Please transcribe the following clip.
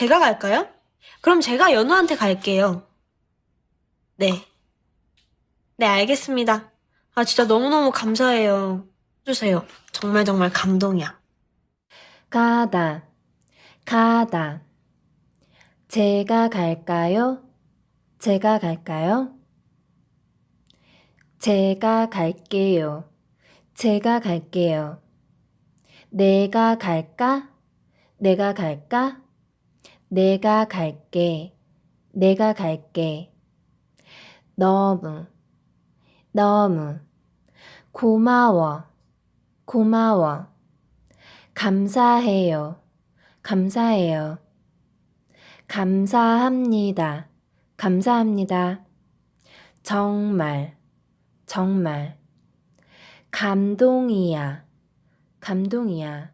제가 갈까요? 그럼 제가 연우한테 갈게요. 네. 네, 알겠습니다. 아, 진짜 너무너무 감사해요. 해주세요. 정말 정말 감동이야. 가다, 가다. 제가 갈까요? 제가 갈까요? 제가 갈게요. 제가 갈게요. 내가 갈까? 내가 갈까? 내가 갈게. 내가 갈게. 너무, 너무. 고마워, 고마워. 감사해요. 감사해요. 감사합니다. 감사합니다. 정말, 정말. 감동이야. 감동이야.